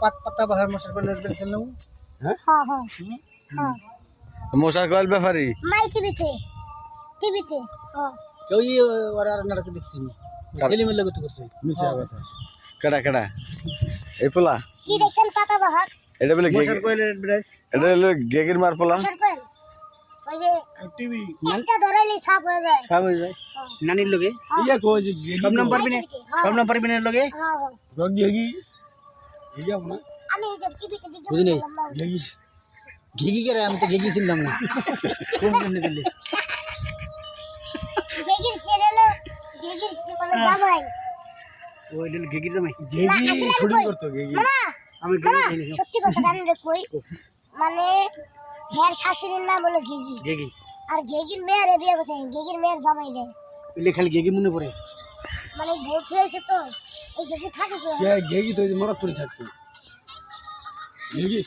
পাত পাতা বাহার মশার হ্যাঁ? হ্যাঁ হ্যাঁ। মশার কয়েল ব্যাপারি? মাই টিভিতে টিভিতে হ্যাঁ কেউ ই ওরা আর দেখছি ছেলে মেয়ে লোক করছে। মিশা কথা। কেডা কেডা? এই পোলা? কি দেখছেন পাতা বাহার এটা বলে মশার কয়েলের ব্রাশ এটা হলো গেগির মার পোলা। মশার কোয়েল? ওই যে টিভি। একটা ধরাইলে সাপ হয়ে যায়। সব হয়ে যায়। হ্যাঁ। নানির লগে। ইয়া কই যে সব নাম পারবি না হ্যাঁ। সব নাম পারবি না লগে হ্যাঁ হ্যাঁ গগি। না? বুঝলি? ঘেগি করে আমি তো ঘেগি ছিলাম না। কোন দিলে? মানে জামাই। ওই দিল ঘেগি জামাই। গগি না, আসলে শুটিং করতো গগি আমি ঘেগি সত্যি কথা জানেন রে কই? মানে হের শাশুড়ির নাম হলো গেগি ঘেগি আর গেগির মেয়ের বিয়ে করছে গেগির মেয়ের জামাই রে খালি ঘেগি মনে পড়ে। মানে ভোট হয়েছে তো। গগি তো মরত পড়ে থাকতো। গেগি।